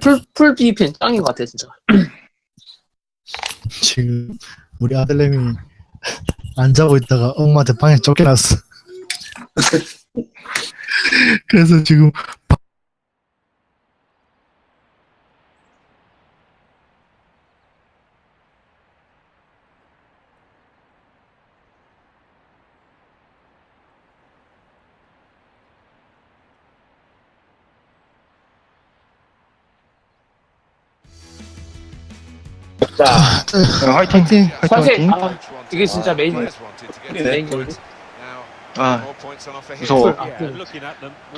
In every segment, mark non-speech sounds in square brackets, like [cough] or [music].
풀, 풀 BP는 짱인 것 같아, 진짜. 지금 우리 아들내미 안 자고 있다가 엄마한테 방에 쫓겨났어. [laughs] 그래서 지금 자, 어, 화이팅! 화이팅! 화이팅! 아, 이게 진짜 메인, 메인 골. 아, 무서워. 아, 그-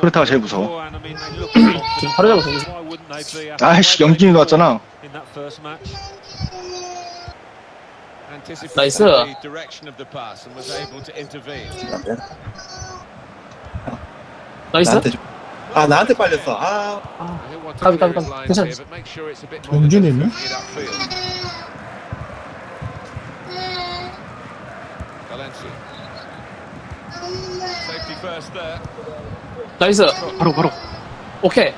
토레타가 제일 무서워. 지금 바로 여기서. 아이씨, 영진이도 왔잖아. 나이스. 나이스? 나한테 좀- 아 나한테 빨렸어. 아 가비, 가비, 가비. 괜찮아. 영준이네? 나이스. 바로, 바로. 오케이.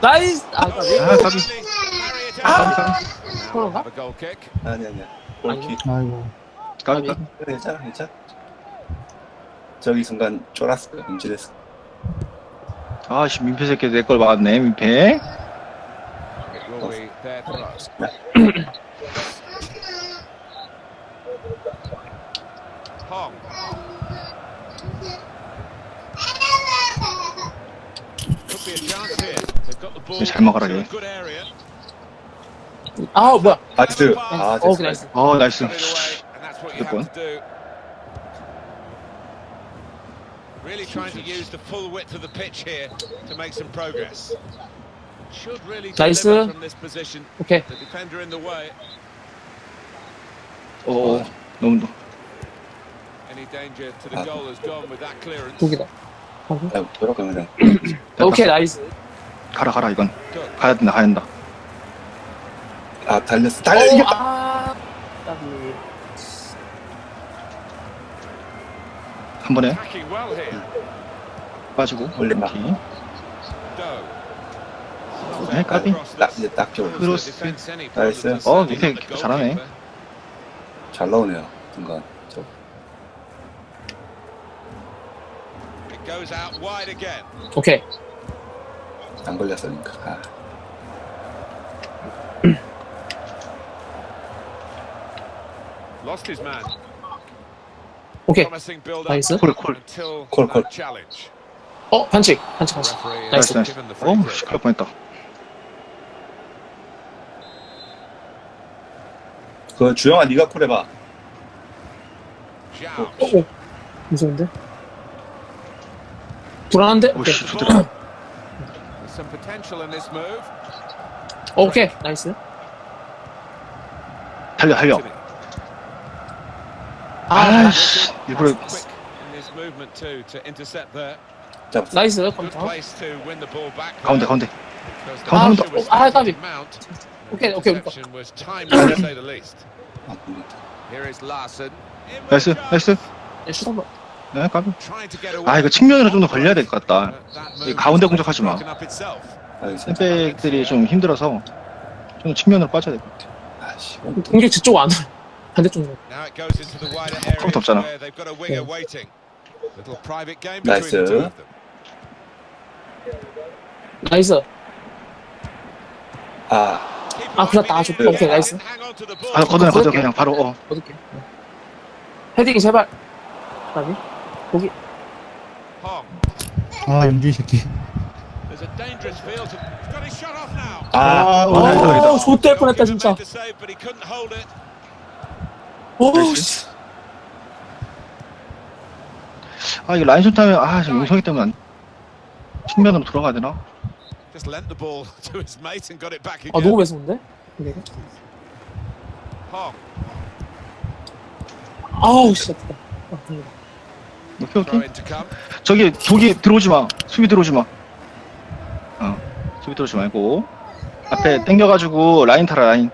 나이스. 아, 가비. 아, 까비. 그런가? 아니 아니야. 골키. 아이고 까비. 그래, 괜찮아 괜찮아. 저기 순간 쫄았어. 움찔했어. 아씨, 민폐 새끼 내 걸 막았네, 민폐. [clears throat] 잘 막아라, 얘. 아, 뭐야. 나이스. 아 어, 됐어. 나이스. 어, 나이스. Good one. Really trying to use the full width of the pitch here to make some progress. Should really Nice. deliver from this position. 오케이. The defender in the way. 어, 너무, 너무. Any danger to the goal has gone with that clearance. 독이다. 야, 돌아가 그냥. 오케이, 나이스. 가라, 가라, 이건. 가야 된다, 가야 된다. 아 달렸어. 달려 어, 이겼다. 아, 까비. 한 번에 Attacking well here. 빠지고. 올린다. 오케이. Doe. 네, 까비. 딱 이제 딱 좋아. 크로스. 나이스. 어, 밑에 잘하네. 잘 나오네요. 순간. 저. 오케이. 안 걸렸으니까. 아, Lost his man. 오케이. Promising build up 나이스. 콜, 콜. until 콜, 콜. that challenge. 어, 반칙. 반칙, 반칙. Referee 나이스, 나이스. given the free 어우, kick. 씨, 큰일 날 뻔했다. 그 주영아 네가 콜 해봐. Zhao. 어, 어. 무서운데? 불안한데? 오, 오케이. 씨, 좋더라. There's some potential in this move. 오케이. 나이스. 달려, 달려. Anthony. 아, 아이씨, 일부러. Quick in his movement too to intercept there. 잡았어. 나이스. Good 컴퓨터. place to win the ball back. 가운데, 가운데. Because the 가운데, pressure was 가운데. 아, starting 까비. to mount. 오케이, The 오케이, 오케이. interception was timely to say the least. [coughs] 아, 음. Here is Larson. In with 나이스, a chance. 나이스. 네, 슛 한 번. 네, 까비. 아, 이거 측면으로 좀 더 걸려야 될 것 같다. 이 가운데 공격하지 마. 아. 샌백들이 좀 힘들어서 좀더 측면으로 빠져야 될 것 같아. 아씨. 공격 저쪽 안 와. 반대쪽으로. 컴퓨터 없잖아. 네. 나이스. 나이스. 아 아, 그렇다. 아, 좋다. 오케이, 나이스. 아, 걷어내, 걷어 그냥 바로. 어. 어떻게? 헤딩 제발. 까비. 거기. 아 영준이 새끼 There's a dangerous field. To... He's got his shot off now. 아, 어, 나이스, 나이스. 오, 좋될 뻔했다, 진짜. 오, 씨. 아, 이거 라인슛 하면, 아, 지금 용성이 때문에 안, 측면으로 들어가야 되나? 아. 너무 매서운데? 이게. 아우, 씨. 아프다. 아, 다행이다. 오케이, 오케이. 저기, 저기 들어오지 마. 수비 들어오지 마. 어, 수비 들어오지 말고. 앞에 당겨가지고 라인 타라, 라인.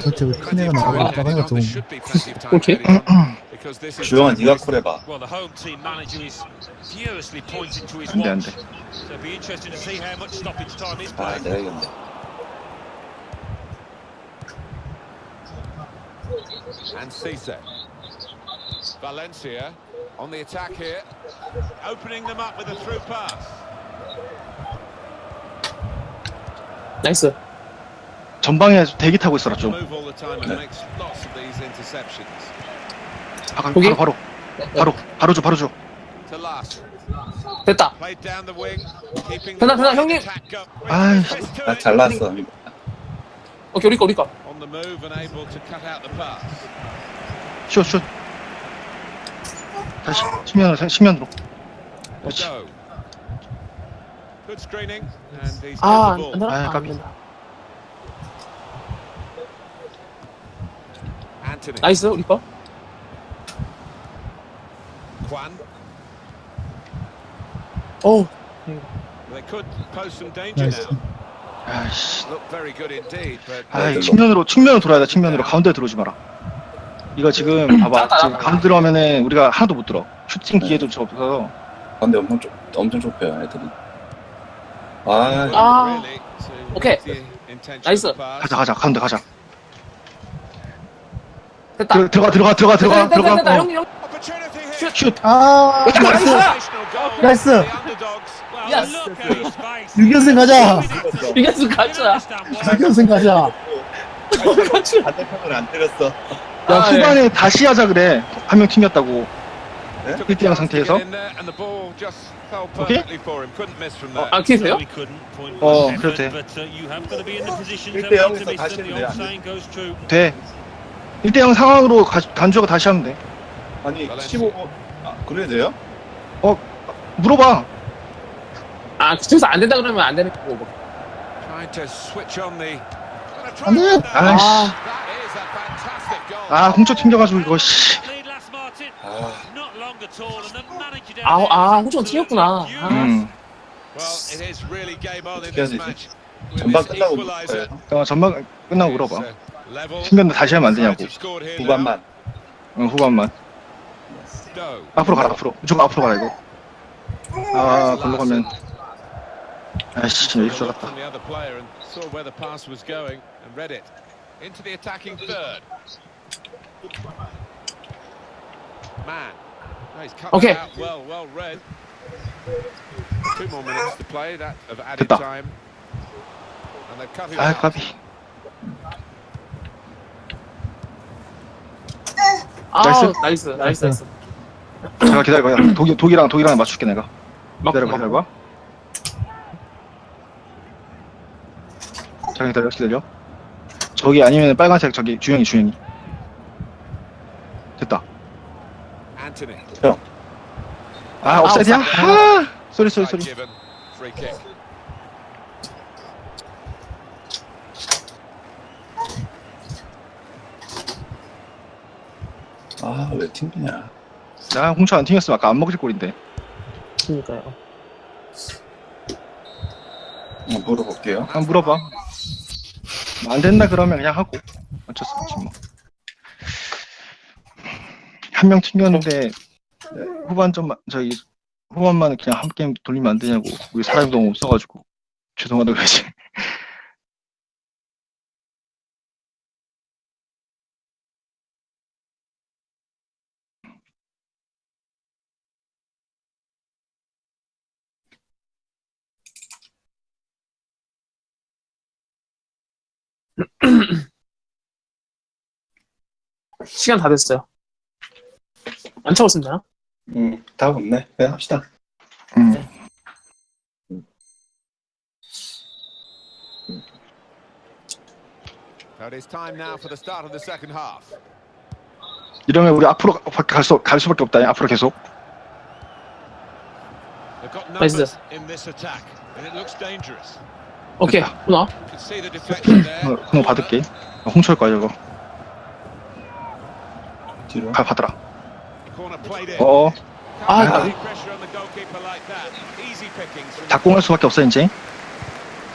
도대체 왜큰 애가 plenty of 나가고 on. 좀 is 주영아 네가 콜해봐. 안돼. 안돼. 아. 내가 이겼네. And Cisse. Valencia on the attack here, opening them up with a through pass. 나이스. 전방에 대기 타고 있어라 좀. Move all the time and makes lots of these interceptions. 바로 거기? 바로 바로 바로 바로 줘 바로 줘. To Lars, 됐다. played down the wing, keeping the 편하, right 형님. attack go. 아이, 아. 잘났어. 오케이, 우리 거, 우리 거. On the move and able to cut out the pass. 슛 슛. 다시 측면으로 측면으로. 그렇지. 아, 안. 되나? 아, 아, 안 깜짝이야. 된다. Anthony, 나이스, 우리 거. Danger 나이스. 아이씨. 아 측면으로 측면으로 돌아야 돼 측면으로 가운데 들어오지 마라. 이거 지금 봐봐 지금 가운데 들어오면은 우리가 하나도 못 들어. 슈팅 기회도 저 없어서. 근데 엄청 좁 엄청 좁혀요 애들이. 아 아. 오케이. 나이스. 가자 가자 가운데 가자. 됐다. 들, 들어가 들어가 들어가 들어가 됐다, 됐다, 됐다. 들어가. 어. 형님. Opportunity here. 슛. 아 나이스. 나이스. Face. 유견승 가자 이겼으면 가자. 유견승 가자 반대편을 안 때렸어. 야 아, 후반에 다시 하자 그래. 한 명 튕겼다고. A 1대0 chance to 상태에서. 오케이? 어. 아, 키세요? 어, 그래도 돼. effort, but uh, you have got to be in the position to 일대 make 영에서 to miss 다시 them. The 했는데 old 안 돼. saying goes true. 돼. 1대0 상황으로 가, 단주가 다시 하면 돼. 아니 발렌시아. 15분 아 그래야 돼요? 물어봐. 아, 그쪽에서 안 된다 그러면 안 되는 거고. 뭐. Trying to switch on the. 안 돼. 아이씨. 아 홍초 튕겨가지고 이거 씨. 아 아, 아, 홍초가 튀겼구나. 아. 음. 어떻게 해야 되지? 전반 끝나고. 물어봐요. 어, 전반 끝나고 물어봐. Uh. 튕겼는데 다시 하면 안 되냐고. 후반만. 응, 후반만. 앞으로 가라 앞으로. 무조건 앞으로 가라 이거. 아 걸로 가면. 아이씨 진짜 일수 같다. Saw where the pass was going and read it. Into the attacking third. Man. Oh, he's cut Okay. out well, well read. Two more minutes to play, that of added 됐다. time. And they've cut it 아 out. 까비. 아, 나이스. 나이스, 나이스, 나이스. 잠깐 기다려봐. 독일 독이랑 독이랑 맞출게 내가. 막, 기다려봐 막, 기다려봐. 잠깐 기다려 기다려. 저기 아니면 빨간색 저기 주영이 주영이. 됐다. Anthony. 아 업사이드야? 아 given. Free kick. 아 왜 튕기냐? 나 홍차 안 튕겼으면 아까 안 먹을 꼴인데. 그러니까요. 한번 물어볼게요. 한번 물어봐. 안 된다 그러면 그냥 하고 어쩔 수 없지 뭐. 한 명 튕겼는데 후반 좀 저기 후반만 그냥 한 게임 돌리면 안 되냐고 우리 사람이 너무 없어가지고 죄송하다 그러지. 시간 다 됐어요. 안 채웠습니다. 음, 다 없네. 그냥 합시다. 음. So it is time now for the start of the second half. 이러면 우리 앞으로 갈, 수, 갈 수밖에 없다. 앞으로 계속. They've got Nice. numbers in this attack, and it looks dangerous. 오케이, 누나. 어, 그거 받을게. 어, 홍철 거야 이거. 뒤로. 가. 어, 아, from the 작공할 수밖에 없어 이제.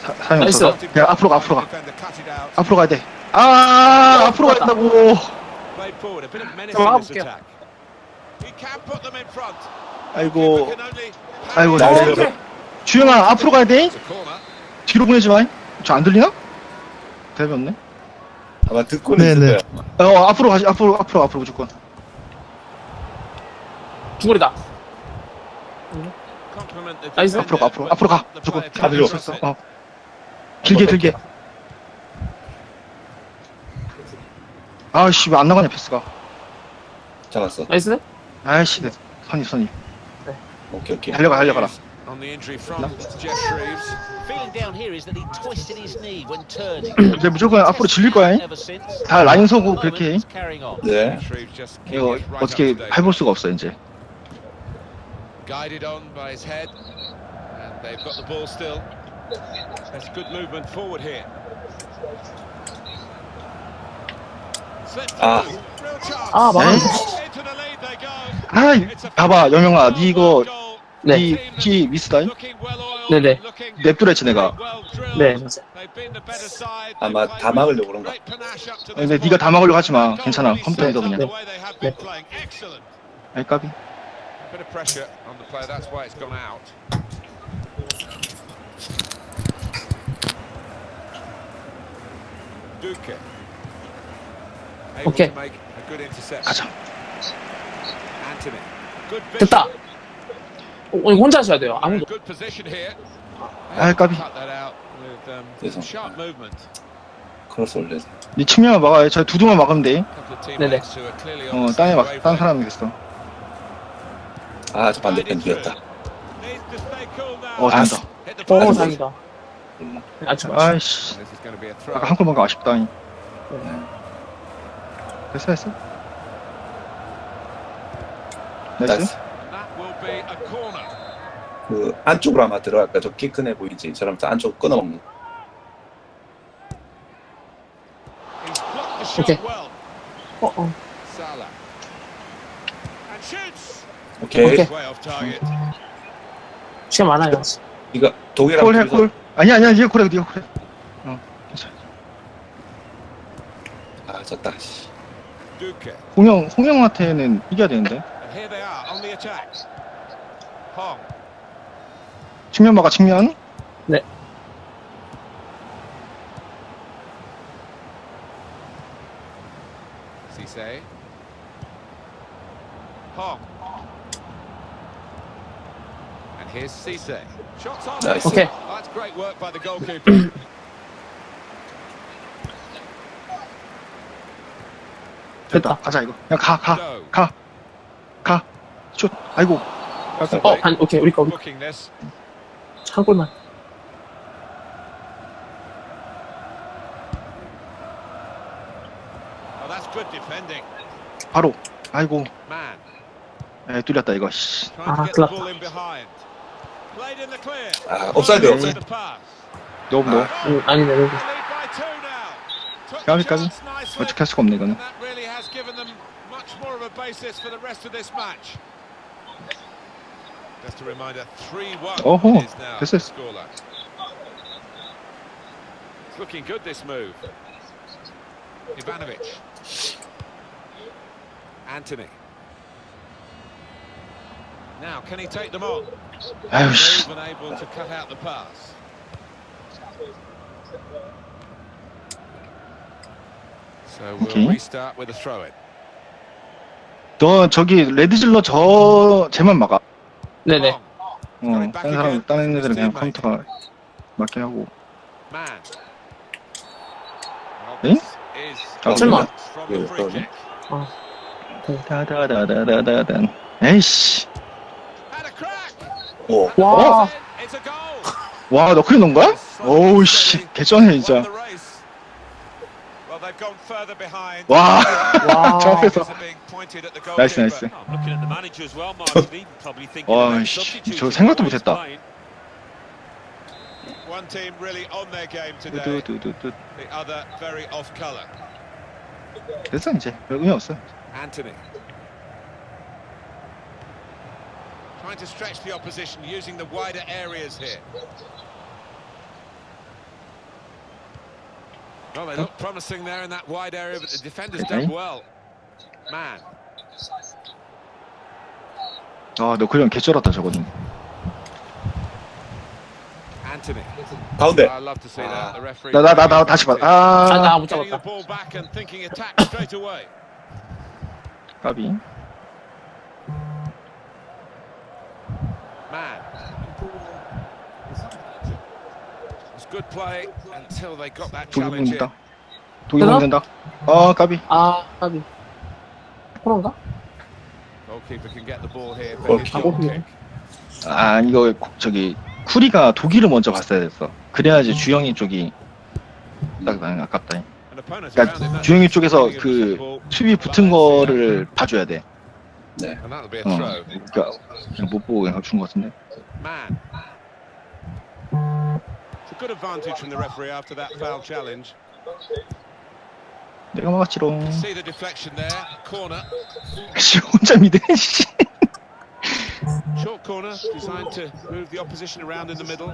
사, 사람이 나이스. 없어서. 그냥 앞으로 가 앞으로 가. 앞으로 가야 돼. 아 앞으로 간다고 in front. 아이고 아이고 parry 나 it. 오케이. 주영아 앞으로 가야 돼. 뒤로 보내지 마저 안 들리나? 대답이 없네 아마 듣고는 네네. 있을 거야. 어 앞으로 가지 앞으로 앞으로 앞으로 무조건 중거리다. 나이스. 앞으로 가 앞으로 앞으로 가 무조건 다 들려. 있어 it. 어 길게 길게 아씨 왜 안 나가냐 패스가 잡았어. 나이스. 아이씨 내 선이 선이 오케이 오케이. 달려가 달려가라 On the injury front, Jeff Shreves. Feeling down here is that he twisted his knee when turning. 이제 무조건 앞으로 질릴 거야 잉? Ever since. 다 라인 서고 그렇게 해. Carrying on. 네. Shreves just keeping 이거 it right 어떻게 up to date. 해볼 수가 없어 이제 Guided on by his head, and they've got the ball still. That's good movement forward here. Slip Ah. through. Real chance. 아, 막았네. Into the lead they go. 아 It's a 봐봐 영영아 니 이거. 네. Looking well oiled, 네네. 냅두랬지 내가. 네. 아마 다 막으려고 그런가? to 근데 네가. 다 막으려고 하지 마 괜찮아 컴퓨터에서 그냥 네. 아이 까비 Bit of pressure on the player, that's why it's gone out. Duque. Able Okay. to make a good interception. 가자 Anthony. Good vision. 됐다. 어, 혼자 하셔야 돼요. 아무도. good position here. 아 까비 Cut that out with um, 죄송. sharp movement. 크로스 올려서. 니 측면만 막아 저 두두만 막으면 돼 couple of teammates who are clearly on 어, same 막, 딴 wavelength. 사람이 됐어. 아, 저 반대편 뒤였다. Needs to stay cool now. 어, 잘한다. Hit the 오, post. 다행이다. 몰라. 아주 아주. 아이씨, This is going to be a throw. 아까 한골 먹은 거 아쉽다. 잉. 됐어, 됐어. 나이스. 나이스. That will be a corner. 그 안쪽으로 아마 들어갈까? 저키큰애 보이지? 저럼 저 안쪽 끊어먹는. Well. 어, 어. 오케이. 오케이. Way off target. 시간 많아요. 이거 독일랑 콜 해, 둘이서 콜. 아니, 아니야, 니가 콜해. 어, 괜찮아. 아, 졌다. 씨. 홍영, 홍영한테는 이겨야 되는데. And here they are on the attack. Hong. 측면 막아, 측면. Cisse. Hong. And here's Cisse. Shots on. Nice. 오케이. That's great work by the goalkeeper. 됐다. 가자, 이거. 그냥 가, 가. 가. 가. 슛. 아이고. 어, 반, 오케이. 우리 거, 우리 거. Booking this. 한 골만. Oh, that's good defending. 바로. 아이고. 에, 뚫렸다, 이거. 씨. Ah. 아, 옵사이드, Follows 옵사이드. the pass. 너무 너. 음, 아니네, 여기. Lead by two now. Took 까비, the 까비. chance nicely. 어떻게 할 수가 없네, 이거는. Just a reminder, 3-1 어허, is now 됐어, the 됐어. scoreline. It's looking good this move. Ivanovic. Anthony. Now, can he take them on? 아유, 씨. Move and able to cut out the pass. So we'll Okay. restart with a throw-in. 너 저기 레드질러 저 쟤만 막아. 네네. 어, 다른 사람, 다른 애들은 그냥 컴퓨터가 맞게 하고. Eh? is 아, 설마. kick. 다다다다다다단. 에이씨. 오. 와. Goal. 와, 너 크게 넣은 거야? 어우, 씨. 개쩌네, 진짜. 와. 와. 정확했어. Fingers are being pointed at the 나이스, goalkeeper. 나이스. Oh, looking at the manager as well, Martin. He'd probably thinking 와, about 씨. substitutes 저 if 생각도 he was 못했다. playing. One team really on their game today. 두두두두. The other very off colour. 됐어, 이제. 별 의미 없어. Anthony. Trying to stretch the opposition using the wider areas here. Well, they look promising there in that wide area, but the defender's Okay. done well. Man, 아 너클리언 개쩔었다 저거는 Anthony. 가운데. I love to see that. The referee. 나 나 나 나 다시 아, 봐아 나못 Getting the 잡았다. ball back and thinking attack straight away. 까비 Man. It's good play until they got that 독일 challenge in. 붙는다 독일 되나? 붙는다 아 까비 아, 까비. 코너인가? Kick. 아 이거 고- 저기 쿠리가 독일을 먼저 봤어야 됐어 그래야지 주영이 쪽이 딱 나는 아깝다 그러니까 주영이 쪽에서 그 수비 붙은 거를 봐줘야 돼 a 어. 그러니까 그냥 못 보고 그냥 준거 같은데 Man. It's a good advantage from the referee after that foul challenge. 내가 막았지롱 See the deflection there. Corner. 씨 혼자 미대 씨 Short corner designed to move the opposition around in the middle.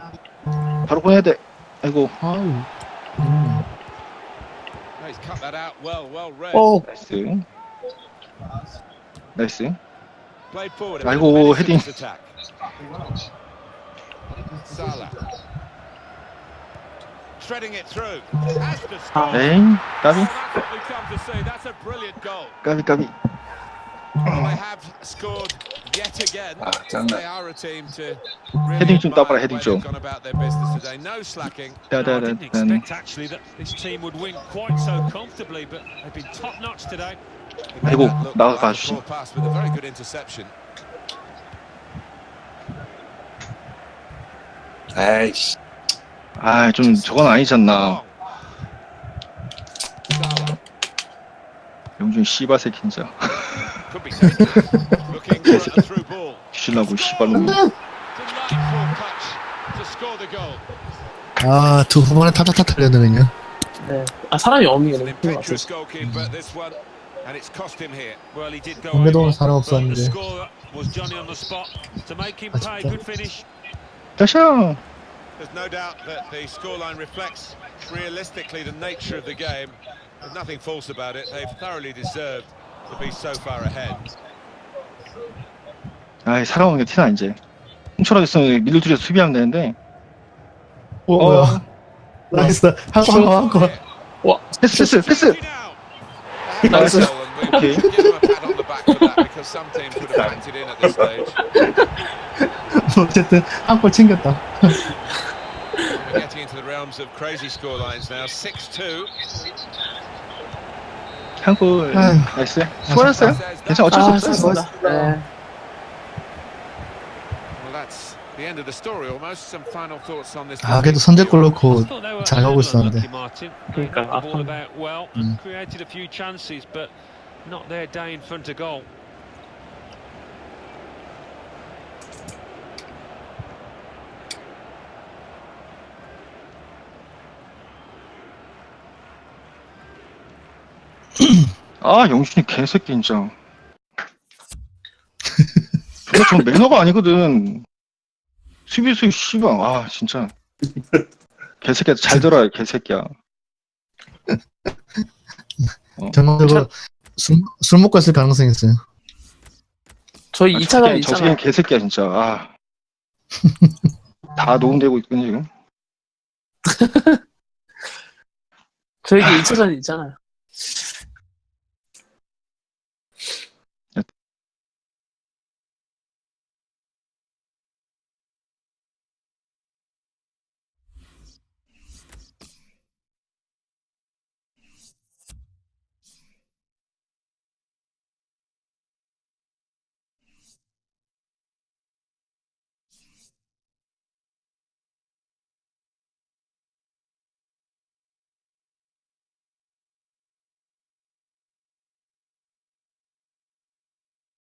바로 보내야 돼 아이고 아우. 음. Oh, he's cut that out well, well read. 오, 나이스 나이스 Played forward. 아이고, 헤딩. Salah. Shredding it through. Has to score. 에이 까비 That's what we come to see. That's a brilliant goal. 까비 까비 Well, they have scored yet again. 아, 짱나. They are a team to 헤딩 좀 따봐라, admire the 헤딩 way 좀. they've gone about their business today. No slacking. No, I didn't 따다단 expect actually that this team would win quite so comfortably, but they've been top notch today. He made 아이고, that look 나가 like a 봐주시. poor pass with a very good interception. 아이씨. 아 좀 저건 아니잖아 Long. Salah 영준 씨바 새끼 진짜 the goal. 아, 두 후반에 타타타 틀렸네, 그냥. 네. 아, 사람이 없는 게 너무 큰것 같아요. over, 사람 없었는데. Good finish. 다시야 There's no doubt that the scoreline reflects realistically the nature of the game. There's nothing false about it. They've thoroughly deserved to be so far ahead. 아이 살아오는 게 티나 이제 훔쳐라도 있으면 미들 둘이서 수비하면 되는데 오, 어 뭐야. 나이스. 한 거, 한 거, 한 거. 패스 패스 패스 at this stage. 어쨌든, 한 골 챙겼다. realms of crazy scorelines now. 6-2. 한골 아휴. 나이스 수고하셨어요 괜찮아 어쩔 수 아, 없어요 수고하셨습니다. 네. Well, that's the end of the story almost. Some final thoughts on this. 아, 그래도 선제골 I 넣고 thought they were 잘 a 가고 little 있었는데. unlucky, Martin. They 그러니까, got the ball 아픈- about well, 음. created a few chances, but not their day in front of goal. 아 영준이 개새끼 진짜. 저거 저 매너가 아니거든. 수비수 씨발 아 진짜. 개새끼야. 잘 들어야 개새끼야. 전반적으로 술, 술 먹고 했을 가능성이 있어요. 저희 아, 2차전 저 새끼- 있잖아요. 새끼 개새끼야 진짜. 아. [laughs] 다 녹음되고 있거든 지금. [laughs] 저에게 2차전 있잖아요.